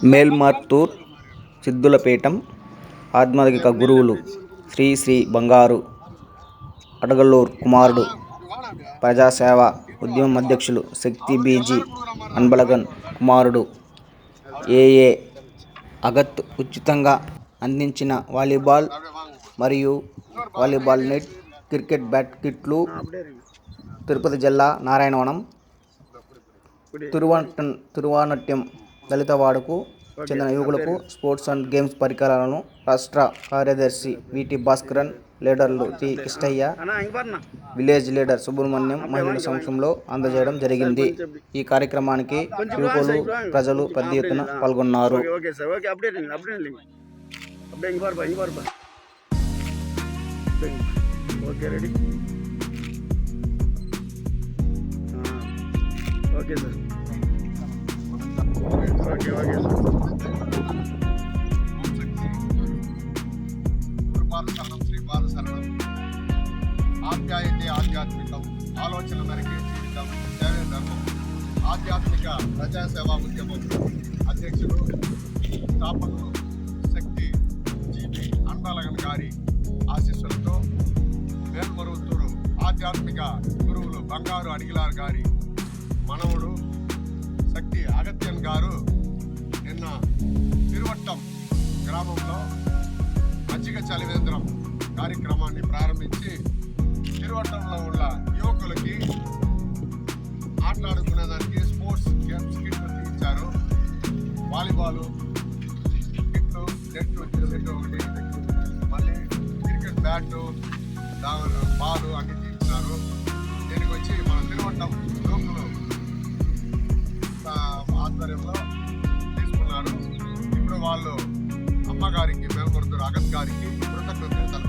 మేల్మార్తూర్ సిద్ధులపీఠం ఆధ్యాత్మిక గురువులు శ్రీ శ్రీ బంగారు అడగలూర్ కుమారుడు ప్రజాసేవ ఉద్యమం అధ్యక్షులు శక్తి బీజీ అన్బలగన్ కుమారుడు ఏఏ అగత్ ఉచితంగా అందించిన వాలీబాల్ మరియు వాలీబాల్ నెట్ క్రికెట్ బ్యాట్ కిట్లు తిరుపతి జిల్లా నారాయణవనం తిరువటన్ తిరువానట్యం దళితవాడకు చెందిన యువకులకు స్పోర్ట్స్ అండ్ గేమ్స్ పరికరాలను రాష్ట్ర కార్యదర్శి విటి భాస్కరన్ లీడర్లు T. Kishtaiah village leader Subrahmanyam మహిళల సంవత్సరంలో అందజేయడం జరిగింది. ఈ కార్యక్రమానికి యువకులు ప్రజలు పెద్ద ఎత్తున పాల్గొన్నారు. Okay sir. ఓకే ఓకే శరణం శ్రీపాద ఆధ్యాత్మికం ఆలోచన మేరకే జీవితం. సేవే ధర్మం. ఆధ్యాత్మిక ప్రజాసేవా ఉద్యమం. అధ్యక్షుడు స్థాపకుడు శక్తి జీపీ అన్నలగన్ గారి ఆశీస్సులతో వేల్మరుతూరు ఆధ్యాత్మిక గురువులు బంగారు అడిగిలార్ గారి మనవుడు శక్తి అగత్యన్ గారు గ్రామంలో మజ్జిగ చలివేంద్రం కార్యక్రమాన్ని ప్రారంభించి తిరువట్టంలో ఉన్న యువకులకి ఆటలాడుకునేదానికి స్పోర్ట్స్ గేమ్స్ కిట్లు ఇచ్చారు. వాలీబాల్ కిట్లు నెట్ సెట్ ఒకటి మళ్ళీ క్రికెట్ బ్యాట్ బాల్ అన్ని తీస్తున్నారు. దీనికి వచ్చి మన తిరువట్టం యువకులు ఆధ్వర్యంలో తీసుకున్నారు. ఇప్పుడు వాళ్ళు అమ్మగారికి మేల్కొడుతున్నారు అగత్ గారికి కృతజ్ఞతలు తెలుపుతారు